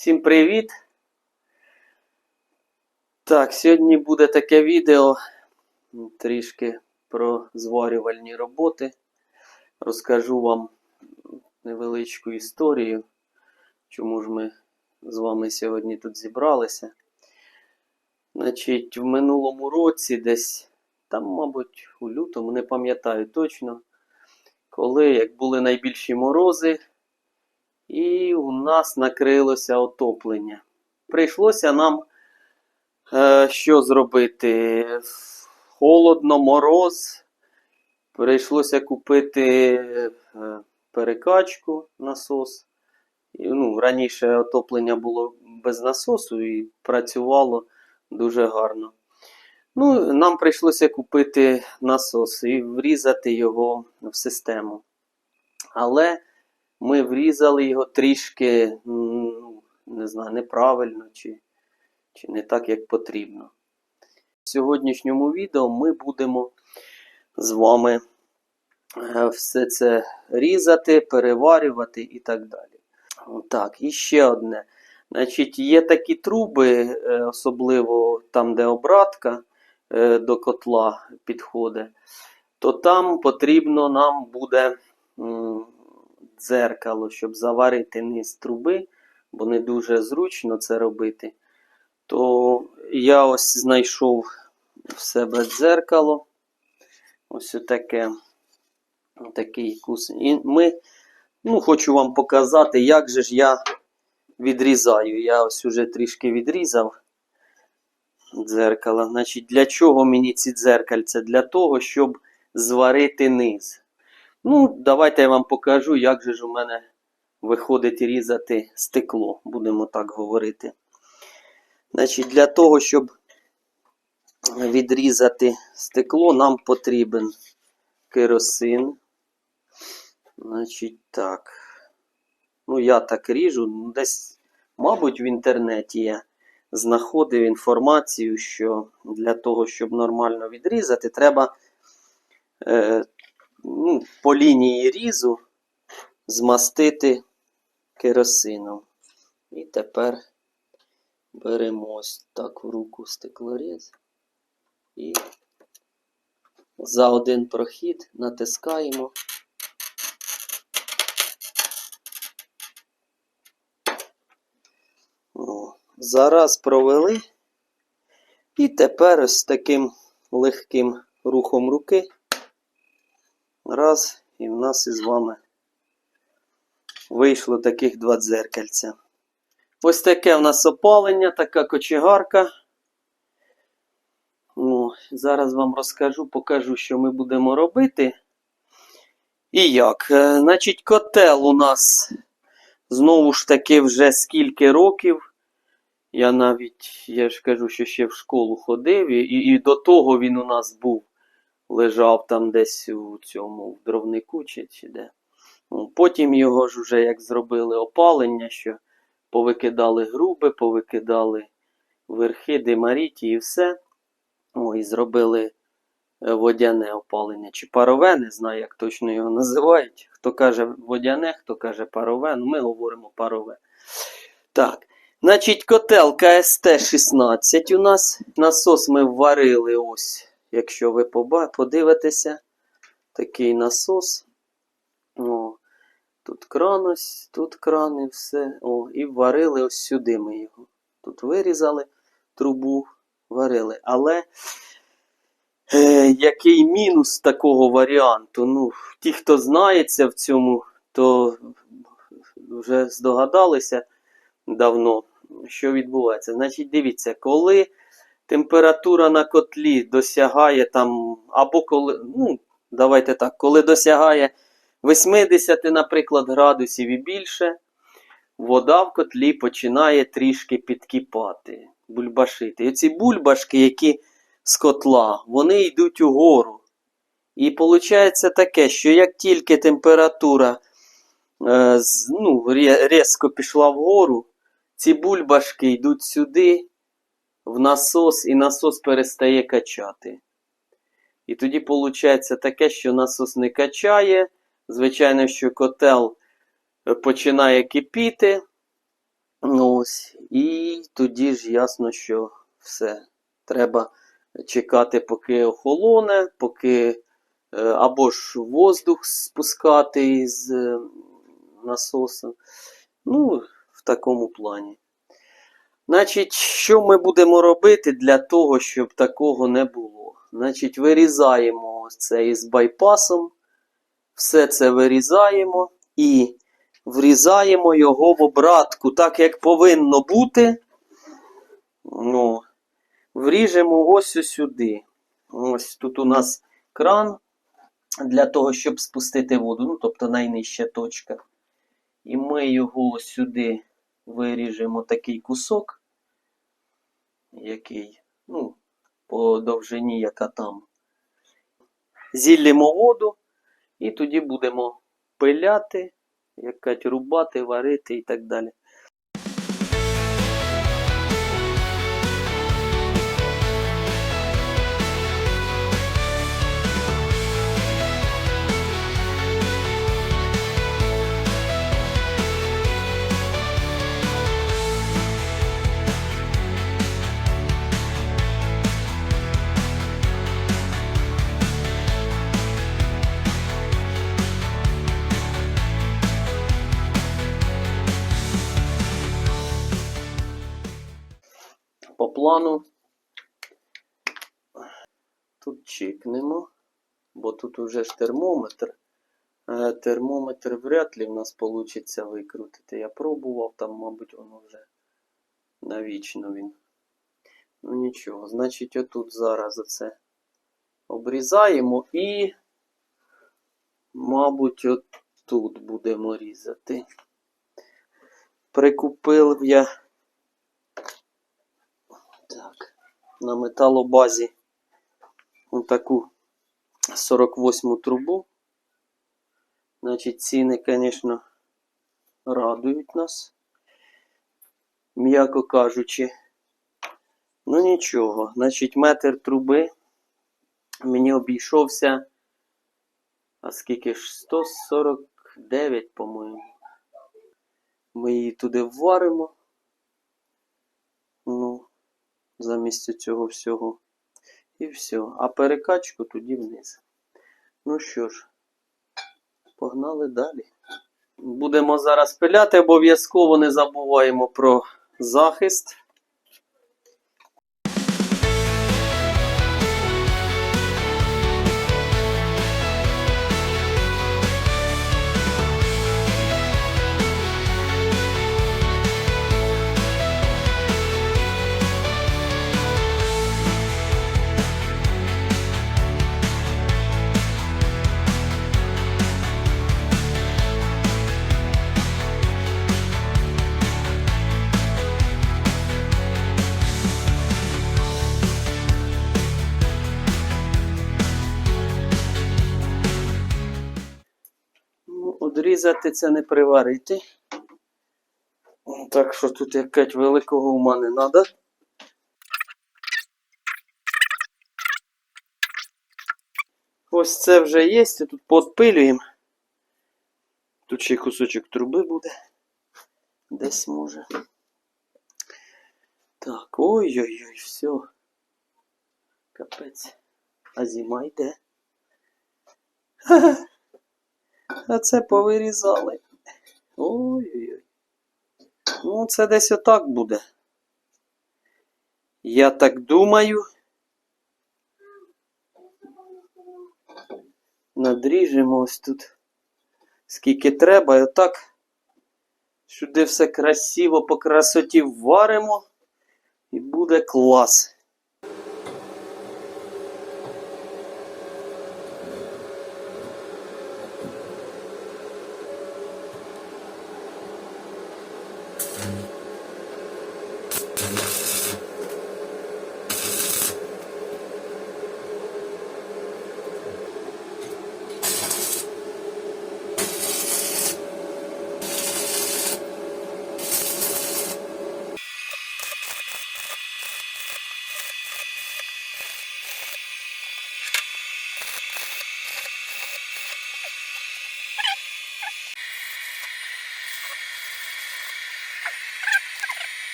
Всім привіт! Так, сьогодні буде таке відео трішки про зварювальні роботи. Розкажу вам невеличку історію, чому ж ми з вами сьогодні тут зібралися. Значить, в минулому році, десь там, мабуть, у лютому, не пам'ятаю точно, коли як були найбільші морози, і у нас накрилося отоплення. Прийшлося нам е, що зробити? Холодно, мороз. Прийшлося купити е, перекачку, насос. Ну, раніше отоплення було без насосу і працювало дуже гарно. Ну, нам прийшлося купити насос і врізати його в систему. Але ми врізали його трішки, не знаю, неправильно чи, чи не так, як потрібно. В сьогоднішньому відео ми будемо з вами е, все це різати, переварювати і так далі. Так, і ще одне. Значить, є такі труби, е, особливо там, де обратка е, до котла підходить, то там потрібно нам буде дзеркало, щоб заварити низ труби, бо не дуже зручно це робити. То я ось знайшов в себе дзеркало. Ось таке. Такий кус. І ми, ну, хочу вам показати, як же ж я відрізаю. Я ось уже трішки відрізав дзеркало. Значить, для чого мені ці дзеркальця? Для того, щоб зварити низ. Ну, давайте я вам покажу, як же ж у мене виходить різати стекло, будемо так говорити. Значить, для того, щоб відрізати стекло, нам потрібен керосин. Значить, так. Ну, я так ріжу. Десь, мабуть, в інтернеті я знаходив інформацію, що для того, щоб нормально відрізати, треба е, ну, по лінії різу змастити керосином. І тепер беремо ось так в руку стеклоріз і за один прохід натискаємо. О, зараз провели. І тепер ось таким легким рухом руки. Раз, і в нас із вами вийшло таких два дзеркальця. Ось таке в нас опалення, така кочегарка. Ну, зараз вам розкажу, покажу, що ми будемо робити. І як. Е, Значить, котел у нас знову ж таки вже скільки років. Я навіть, я ж кажу, що ще в школу ходив, і, і до того він у нас був лежав там десь у цьому в дровнику чи, чи де. Ну, Потім його ж уже як зробили опалення, що повикидали груби, повикидали верхи, димаріті і все. О, і зробили е, водяне опалення. Чи парове, не знаю, як точно його називають. Хто каже водяне, хто каже парове, ну ми говоримо парове. Так. Значить, котел КСТ-16 у нас. Насос ми варили ось. Якщо ви подивитеся, такий насос. О, тут кран ось, тут кран і все. О, і варили ось сюди ми його. Тут вирізали трубу, варили. Але е, який мінус такого варіанту? Ну, ті, хто знається в цьому, то вже здогадалися давно, що відбувається. Значить, дивіться, коли температура на котлі досягає там, або коли, ну, давайте так, коли досягає 80, наприклад, градусів і більше, вода в котлі починає трішки підкипати, бульбашити. І ці бульбашки, які з котла, вони йдуть угору. І виходить таке, що як тільки температура е, ну, різко пішла вгору, ці бульбашки йдуть сюди, в насос, і насос перестає качати. І тоді виходить таке, що насос не качає. Звичайно, що котел е, починає кипіти. Ну, ось. І тоді ж ясно, що все. Треба чекати, поки охолоне, поки е, або ж воздух спускати із е, насосу. Ну, в такому плані. Значить, що ми будемо робити для того, щоб такого не було? Значить, вирізаємо це із байпасом. Все це вирізаємо і врізаємо його в обратку, так як повинно бути. Ну, вріжемо ось сюди. Ось тут у нас кран для того, щоб спустити воду, ну, тобто найнижча точка. І ми його сюди виріжемо такий кусок, який, ну, по довжині, яка там. Зіллімо воду, і тоді будемо пиляти, якать рубати, варити і так далі. Плану тут чекнемо, бо тут уже ж термометр. Е, Термометр вряд ли в нас вийде викрутити. Я пробував, там, мабуть, воно вже навічно він. Ну нічого, значить, отут зараз оце обрізаємо і, мабуть, отут будемо різати. Прикупив я так, на металобазі отаку 48 трубу. Значить, ціни, звісно, радують нас, м'яко кажучи. Ну нічого, значить, метр труби мені обійшовся, а скільки ж? 149, по-моєму. Ми її туди вваримо. Ну, замість цього всього. І все. А перекачку тоді вниз. Ну що ж, погнали далі. Будемо зараз пиляти, обов'язково не забуваємо про захист. Ну, це не приварити. Так що тут якась великого ума не треба. Ось це вже є, тут подпилюємо. Тут ще й кусочок труби буде. Десь може. Так, ой-ой-ой, все. Капець. А зима йде. Ха-ха. А це повирізали. Ой-ой-ой. Ну, це десь отак буде. Я так думаю. Надріжемо ось тут. Скільки треба, і отак. Сюди все красиво по красоті варимо. І буде клас.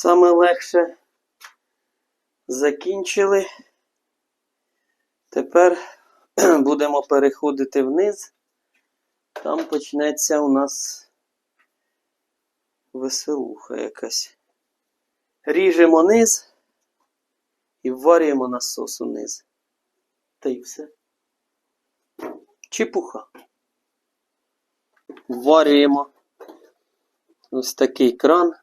Саме легше закінчили. Тепер будемо переходити вниз. Там почнеться у нас веселуха якась. Ріжемо низ і вварюємо насос униз. Та й все. Чепуха. Вварюємо ось такий кран.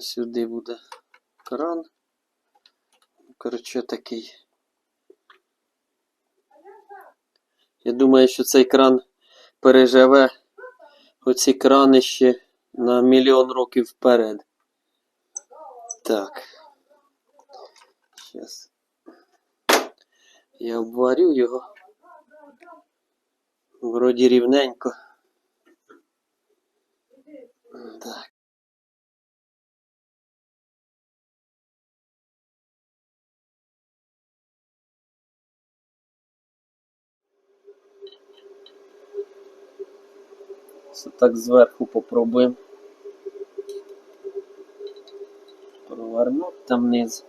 Сюди буде кран. Коротше, такий. Я думаю, що цей кран переживе оці крани ще на мільйон років вперед. Так. Зараз. Я обварю його. Вроді рівненько. Так зверху попробуємо. Провернути там низ.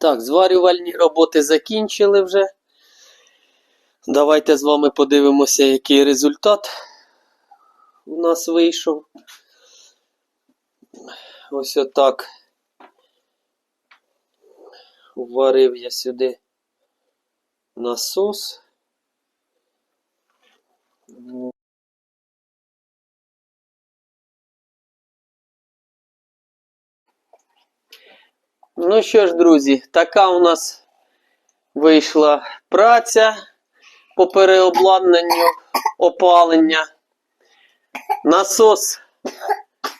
Так, зварювальні роботи закінчили вже. Давайте з вами подивимося, який результат у нас вийшов. Ось отак. Вварив я сюди насос. Ну що ж, друзі, така у нас вийшла праця по переобладнанню опалення. Насос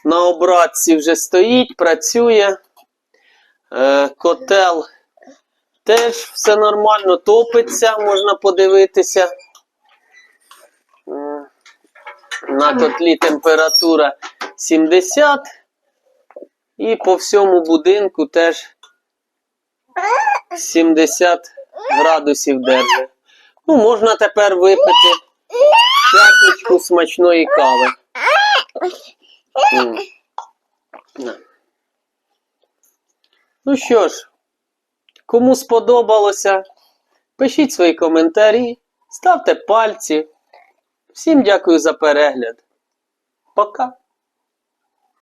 на обратці вже стоїть, працює. Е, котел теж все нормально топиться, можна подивитися. На котлі температура 70. І по всьому будинку теж 70 градусів держить. Ну, можна тепер випити чашечку смачної кави. Ну що ж, кому сподобалося, пишіть свої коментарі, ставте пальці. Всім дякую за перегляд. Пока.